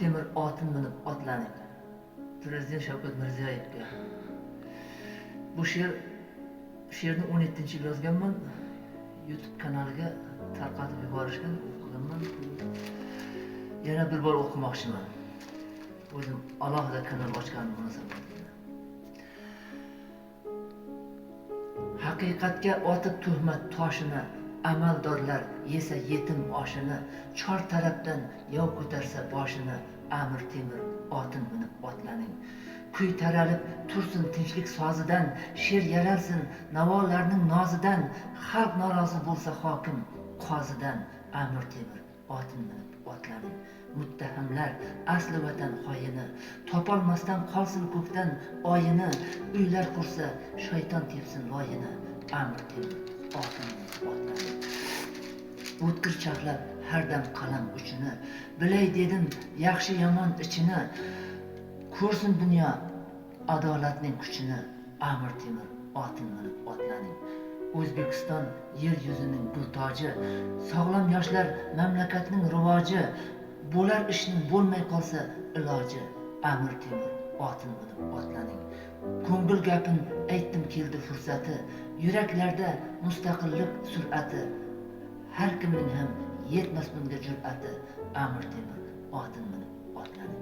temir otin minib otlaning. Prezident shavkat mirziyoyevga. Bu she'r she'rni o'n yettinchi yil yozganman. Youtube kanaliga tarqatib yuborishgan o'qiganman. Yana bir bor o'qimoqchiman. O'zim alohida kanal ochgan munosabat haqiqatga otib tuhmat toshini amaldorlar yesa yetim oshini chor tarafdan yov ko'tarsa boshini amir temir otin minib otlaning. Kuy taralib tursin tinchlik sozidan she'r yaralsin navolarning nozidan xalq norozi bo'lsa hokim qozidan amir temir otin minib otlaning. Muttahamlar asli vatan xoyini topolmasdan qolsin ko'kdan oyini uylar qursa shayton tepsin loyini amir temir otin otlaning o'tkir charxlab har dam qalam uchini. Bilay dedim yaxshi yomon ichini. Ko'rsin dunyo adolatning kuchini. Amir temir otin minib otlaning. O'zbekiston yer yuzining gul toji sog'lom yoshlar mamlakatning rivoji. Bo'lar ishning bo'lmay qolsa iloji. Amir temir otin minib otlaning. Ko'ngil gapin aytdim keldi fursati. Yuraklarda mustaqillik sur'ati har kimning ham yetmas bunga jur'ati amir temur otin minib otladi